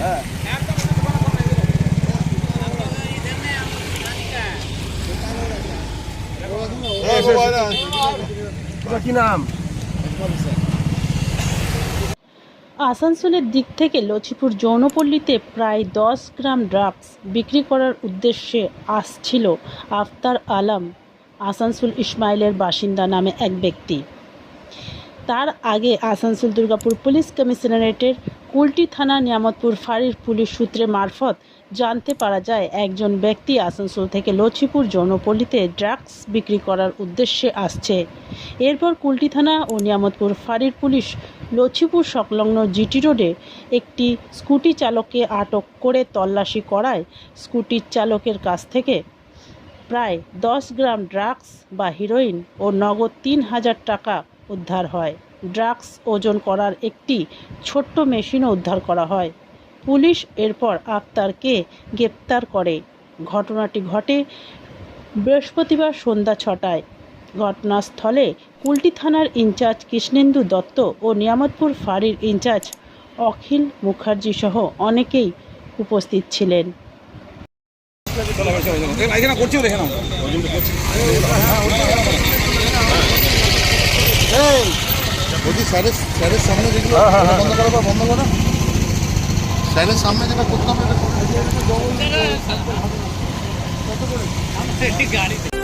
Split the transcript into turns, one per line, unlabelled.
হ্যাঁ, কি নাম?
আসানসোলের দিক থেকে লচিপুর যৌনপল্লীতে প্রায় দশ গ্রাম ড্রাগস বিক্রি করার উদ্দেশ্যে আসছিল আফতার আলম, আসানসোল ইসমাইলের বাসিন্দা নামে এক ব্যক্তি। তার আগে আসানসোল দুর্গাপুর পুলিশ কমিশনারেটের কুলটি থানা নিয়ামতপুর ফাঁড়ির পুলিশ সূত্রে মারফত জানতে পারা যায়, একজন ব্যক্তি আসানসোল থেকে লচিপুর যৌনপল্লীতে ড্রাগস বিক্রি করার উদ্দেশ্যে আসছে। এরপর কুলটি থানা ও নিয়ামতপুর ফাঁড়ির পুলিশ লচিপুর সংলগ্ন জিটি রোডে একটি স্কুটি চালককে আটক করে তল্লাশি করায়। স্কুটির চালকের কাছ থেকে প্রায় দশ গ্রাম ড্রাগস বা হিরোইন ও নগদ তিন হাজার টাকা উদ্ধার হয়। ড্রাগস ওজন করার একটি ছোট্ট মেশিনও উদ্ধার করা হয়। পুলিশ এরপর আক্তারকে গ্রেপ্তার করে। ঘটনাটি ঘটে বৃহস্পতিবার সন্ধ্যা ছটায়। ঘটনাস্থলে কুলটি থানার ইনচার্জ কৃষ্ণেন্দু দত্ত ও নিয়ামতপুর ফাঁড়ির ইনচার্জ অখিল মুখার্জি সহ অনেকেই উপস্থিত ছিলেন।
সামনে যেগুলো বন্ধ করো বন্ধ করো? স্যারের সামনে যেটা করতাম এটা